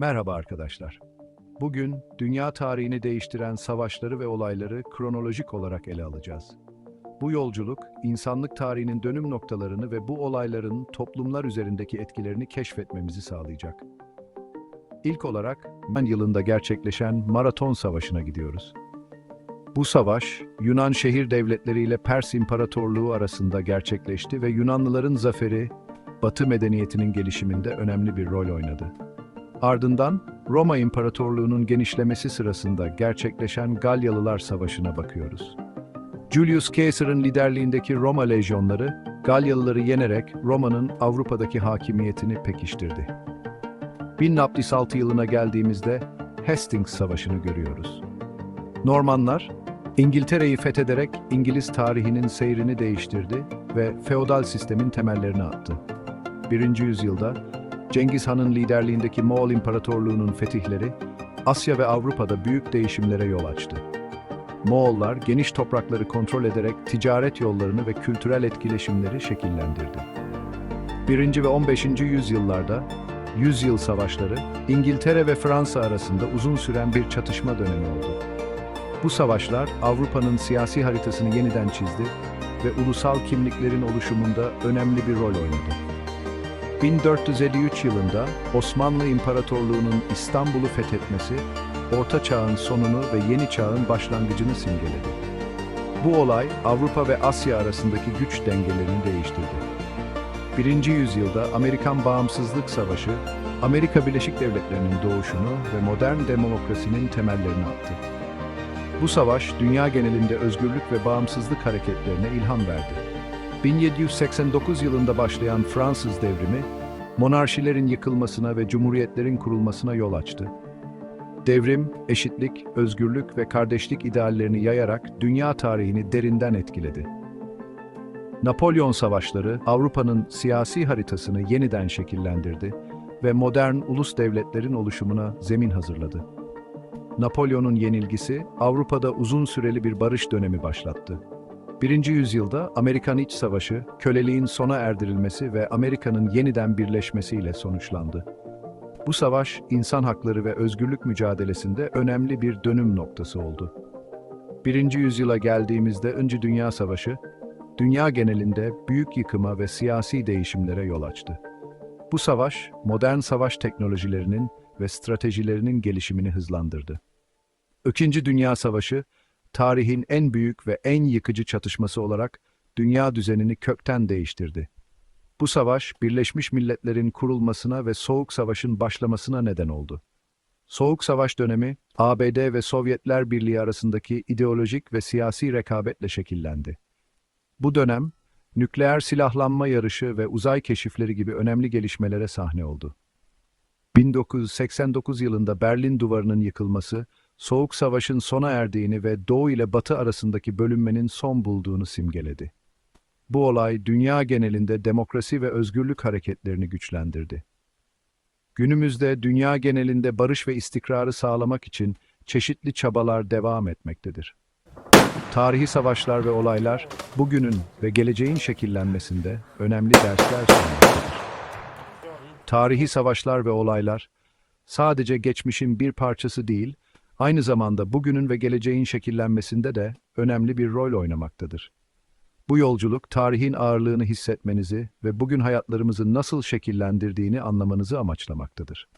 Merhaba arkadaşlar. Bugün dünya tarihini değiştiren savaşları ve olayları kronolojik olarak ele alacağız. Bu yolculuk, insanlık tarihinin dönüm noktalarını ve bu olayların toplumlar üzerindeki etkilerini keşfetmemizi sağlayacak. İlk olarak, ben yılında gerçekleşen Maraton Savaşı'na gidiyoruz. Bu savaş, Yunan şehir devletleri ile Pers İmparatorluğu arasında gerçekleşti ve Yunanlıların zaferi, Batı medeniyetinin gelişiminde önemli bir rol oynadı. Ardından Roma İmparatorluğu'nun genişlemesi sırasında gerçekleşen Galyalılar Savaşı'na bakıyoruz. Julius Caesar'ın liderliğindeki Roma lejyonları Galyalıları yenerek Roma'nın Avrupa'daki hakimiyetini pekiştirdi. 1066 yılına geldiğimizde Hastings Savaşı'nı görüyoruz. Normanlar İngiltere'yi fethederek İngiliz tarihinin seyrini değiştirdi ve feodal sistemin temellerini attı. 1. yüzyılda Cengiz Han'ın liderliğindeki Moğol İmparatorluğu'nun fetihleri, Asya ve Avrupa'da büyük değişimlere yol açtı. Moğollar geniş toprakları kontrol ederek ticaret yollarını ve kültürel etkileşimleri şekillendirdi. 1. ve 15. yüzyıllarda Yüzyıl Savaşları, İngiltere ve Fransa arasında uzun süren bir çatışma dönemi oldu. Bu savaşlar Avrupa'nın siyasi haritasını yeniden çizdi ve ulusal kimliklerin oluşumunda önemli bir rol oynadı. 1453 yılında Osmanlı İmparatorluğu'nun İstanbul'u fethetmesi, Orta Çağ'ın sonunu ve Yeni Çağ'ın başlangıcını simgeledi. Bu olay Avrupa ve Asya arasındaki güç dengelerini değiştirdi. Birinci yüzyılda Amerikan Bağımsızlık Savaşı, Amerika Birleşik Devletleri'nin doğuşunu ve modern demokrasinin temellerini attı. Bu savaş, dünya genelinde özgürlük ve bağımsızlık hareketlerine ilham verdi. 1789 yılında başlayan Fransız devrimi, monarşilerin yıkılmasına ve cumhuriyetlerin kurulmasına yol açtı. Devrim, eşitlik, özgürlük ve kardeşlik ideallerini yayarak dünya tarihini derinden etkiledi. Napolyon Savaşları, Avrupa'nın siyasi haritasını yeniden şekillendirdi ve modern ulus devletlerin oluşumuna zemin hazırladı. Napolyon'un yenilgisi, Avrupa'da uzun süreli bir barış dönemi başlattı. Birinci yüzyılda Amerikan İç Savaşı, köleliğin sona erdirilmesi ve Amerika'nın yeniden birleşmesiyle sonuçlandı. Bu savaş, insan hakları ve özgürlük mücadelesinde önemli bir dönüm noktası oldu. Birinci yüzyıla geldiğimizde Ikinci Dünya Savaşı, dünya genelinde büyük yıkıma ve siyasi değişimlere yol açtı. Bu savaş, modern savaş teknolojilerinin ve stratejilerinin gelişimini hızlandırdı. İkinci Dünya Savaşı, tarihin en büyük ve en yıkıcı çatışması olarak dünya düzenini kökten değiştirdi. Bu savaş, Birleşmiş Milletler'in kurulmasına ve Soğuk Savaş'ın başlamasına neden oldu. Soğuk Savaş dönemi, ABD ve Sovyetler Birliği arasındaki ideolojik ve siyasi rekabetle şekillendi. Bu dönem, nükleer silahlanma yarışı ve uzay keşifleri gibi önemli gelişmelere sahne oldu. 1989 yılında Berlin Duvarı'nın yıkılması, Soğuk Savaş'ın sona erdiğini ve Doğu ile Batı arasındaki bölünmenin son bulduğunu simgeledi. Bu olay dünya genelinde demokrasi ve özgürlük hareketlerini güçlendirdi. Günümüzde dünya genelinde barış ve istikrarı sağlamak için çeşitli çabalar devam etmektedir. Tarihi savaşlar ve olaylar bugünün ve geleceğin şekillenmesinde önemli dersler sunmaktadır. Tarihi savaşlar ve olaylar sadece geçmişin bir parçası değil, aynı zamanda bugünün ve geleceğin şekillenmesinde de önemli bir rol oynamaktadır. Bu yolculuk tarihin ağırlığını hissetmenizi ve bugün hayatlarımızı nasıl şekillendirdiğini anlamanızı amaçlamaktadır.